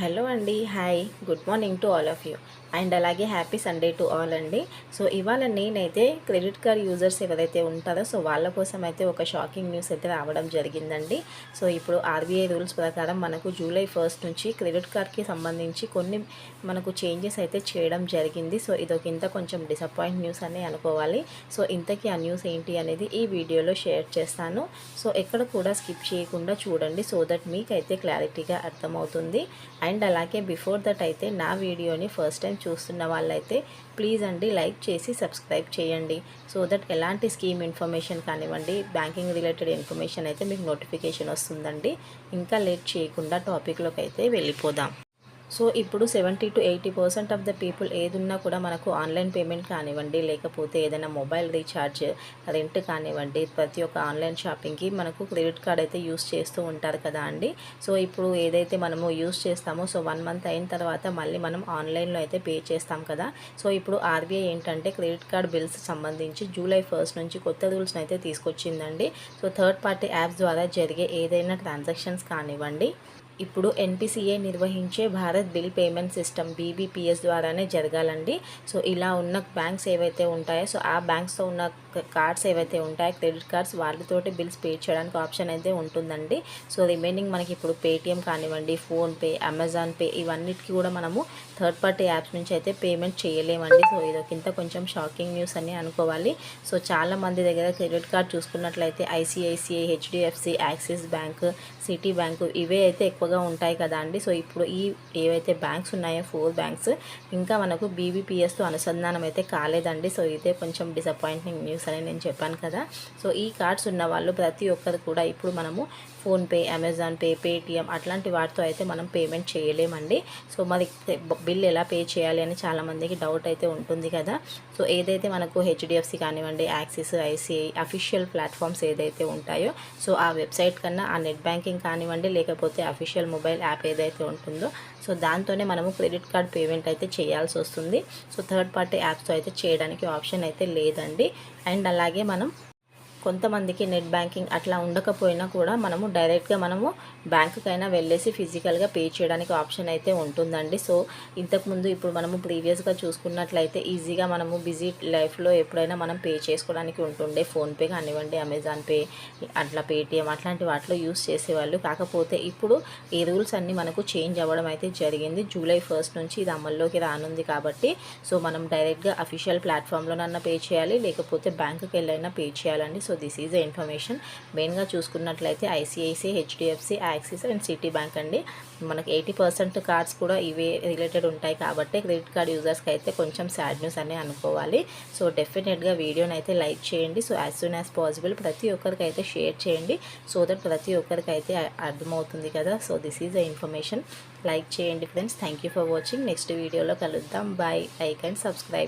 Hello అండి hi. Good morning to all of you. And అలాగే happy Sunday to all అండి. So ఇవాళ నేనైతే క్రెడిట్ కార్డ్ యూజర్స్ ఎవరైతే ఉంటారో సో వాళ్ళ కోసం అయితే ఒక షాకింగ్ న్యూస్ అయితే రావడం జరిగిందండి. సో ఇప్పుడు ఆర్బీఐ రూల్స్ ప్రకారం మనకు జూలై ఫస్ట్ నుంచి క్రెడిట్ కార్డ్కి సంబంధించి కొన్ని మనకు చేంజెస్ అయితే చేయడం జరిగింది. సో ఇదొక ఇంత కొంచెం డిసప్పాయింట్ న్యూస్ అని అనుకోవాలి. సో ఇంతకీ ఆ న్యూస్ ఏంటి అనేది ఈ వీడియోలో షేర్ చేస్తాను. సో ఎక్కడ కూడా స్కిప్ చేయకుండా చూడండి సో దట్ మీకైతే క్లారిటీగా అర్థమవుతుంది. అండ్ అలాగే బిఫోర్ దట్ అయితే నా వీడియోని ఫస్ట్ టైం చూస్తున్న వాళ్ళైతే ప్లీజ్ అండి లైక్ చేసి సబ్స్క్రైబ్ చేయండి. సో దట్ ఎలాంటి స్కీమ్ ఇన్ఫర్మేషన్ కానివ్వండి బ్యాంకింగ్ రిలేటెడ్ ఇన్ఫర్మేషన్ అయితే మీకు నోటిఫికేషన్ వస్తుందండి. ఇంకా లేట్ చేయకుండా టాపిక్లోకి అయితే వెళ్ళిపోదాం. సో ఇప్పుడు seventy two eighty percent of the people ఏదున్నా కూడా మనకు ఆన్లైన్ పేమెంట్ కానివ్వండి లేకపోతే ఏదైనా మొబైల్ రీఛార్జ్ రెంట్ కానివ్వండి ప్రతి ఒక్క ఆన్లైన్ షాపింగ్కి మనకు క్రెడిట్ కార్డ్ అయితే యూస్ చేస్తూ ఉంటారు కదా అండి. సో ఇప్పుడు ఏదైతే మనము యూస్ చేస్తామో సో వన్ మంత్ అయిన తర్వాత మళ్ళీ మనం ఆన్లైన్లో అయితే పే చేస్తాం కదా. సో ఇప్పుడు ఆర్బీఐ ఏంటంటే క్రెడిట్ కార్డ్ బిల్స్ సంబంధించి జూలై ఫస్ట్ నుంచి కొత్త రూల్స్ని అయితే తీసుకొచ్చిందండి. సో థర్డ్ పార్టీ యాప్స్ ద్వారా జరిగే ఏదైనా ట్రాన్సాక్షన్స్ కానివ్వండి ఇప్పుడు ఎన్పిసిఏ నిర్వహించే Bharat bill payment system BBPS ద్వారానే జరగాలండి. సో ఇలా ఉన్న బ్యాంక్స్ ఏవైతే ఉంటాయో సో ఆ బ్యాంక్స్తో ఉన్న కార్డ్స్ ఏవైతే ఉంటాయో క్రెడిట్ కార్డ్స్ వాళ్ళతోటి బిల్స్ పే చేయడానికి ఆప్షన్ అయితే ఉంటుందండి. సో రిమైనింగ్ మనకి ఇప్పుడు పేటిఎం కానివ్వండి ఫోన్పే అమెజాన్ పే ఇవన్నిటికీ కూడా మనము థర్డ్ పార్టీ యాప్స్ నుంచి అయితే పేమెంట్ చేయలేమండి. సో ఇదొకింత కొంచెం షాకింగ్ న్యూస్ అని అనుకోవాలి. సో చాలా మంది దగ్గర క్రెడిట్ కార్డ్ చూసుకున్నట్లయితే ICICI HDFC Axis bank Citi bank ఇవే అయితే ఎక్కువ ఎక్కువగా ఉంటాయి కదా అండి. సో ఇప్పుడు ఈ ఏవైతే బ్యాంక్స్ ఉన్నాయో ఫోర్ బ్యాంక్స్ ఇంకా మనకు బీబీపీఎస్తో అనుసంధానం అయితే కాలేదండి. సో ఇదే కొంచెం డిసప్పాయింటింగ్ న్యూస్ అని నేను చెప్పాను కదా. సో ఈ కార్డ్స్ ఉన్న వాళ్ళు ప్రతి ఒక్కరు కూడా ఇప్పుడు మనము ఫోన్పే అమెజాన్ పే పేటిఎం అట్లాంటి వాటితో అయితే మనం పేమెంట్ చేయలేమండి. సో మరి బిల్ ఎలా పే చేయాలి అని చాలామందికి డౌట్ అయితే ఉంటుంది కదా. సో ఏదైతే మనకు హెచ్డిఎఫ్సి కానివ్వండి యాక్సిస్ ఐసిఐ అఫీషియల్ ప్లాట్ఫామ్స్ ఏదైతే ఉంటాయో సో ఆ వెబ్సైట్ కన్నా ఆ నెట్ బ్యాంకింగ్ కానివ్వండి లేకపోతే అఫీషియల్ మొబైల్ యాప్ ఏదైతే ఉంటుందో సో దాంతోనే మనము క్రెడిట్ కార్డ్ పేమెంట్ అయితే చేయాల్సి వస్తుంది. సో థర్డ్ పార్టీ యాప్స్తో అయితే చేయడానికి ఆప్షన్ అయితే లేదండి. అండ్ అలాగే మనం కొంతమందికి నెట్ బ్యాంకింగ్ అట్లా ఉండకపోయినా కూడా మనము డైరెక్ట్గా మనము బ్యాంకుకైనా వెళ్ళేసి ఫిజికల్గా పే చేయడానికి ఆప్షన్ అయితే ఉంటుందండి. సో ఇంతకుముందు ఇప్పుడు మనము ప్రీవియస్గా చూసుకున్నట్లయితే ఈజీగా మనము బిజీ లైఫ్లో ఎప్పుడైనా మనం పే చేసుకోవడానికి ఉంటుండే. ఫోన్పే కానివ్వండి అమెజాన్ పే అట్లా పేటిఎం అట్లాంటి వాటిలో యూస్ చేసేవాళ్ళు. కాకపోతే ఇప్పుడు ఈ రూల్స్ అన్నీ మనకు చేంజ్ అవ్వడం అయితే జరిగింది. జూలై ఫస్ట్ నుంచి ఇది అమల్లోకి రానుంది కాబట్టి సో మనం డైరెక్ట్గా అఫీషియల్ ప్లాట్ఫామ్లోనన్నా పే చేయాలి లేకపోతే బ్యాంకుకి వెళ్ళైనా పే చేయాలండి. So this is the information. మెయిన్గా చూసుకున్నట్లయితే ICICI HDFC Axis and Citi bank అండి. మనకి ఎయిటీ పర్సెంట్ కార్డ్స్ కూడా ఇవే రిలేటెడ్ ఉంటాయి కాబట్టి క్రెడిట్ కార్డ్ యూజర్స్కి అయితే కొంచెం సాడ్ న్యూస్ అనే అనుకోవాలి. సో డెఫినెట్గా వీడియోని అయితే లైక్ చేయండి. So as soon as possible ప్రతి ఒక్కరికి అయితే షేర్ చేయండి. సో దట్ ప్రతి ఒక్కరికి అయితే అర్థమవుతుంది కదా. So this is the information. Like చేయండి friends. Thank you for watching. Next వీడియోలో కలుద్దాం. బాయ్. Like and subscribe.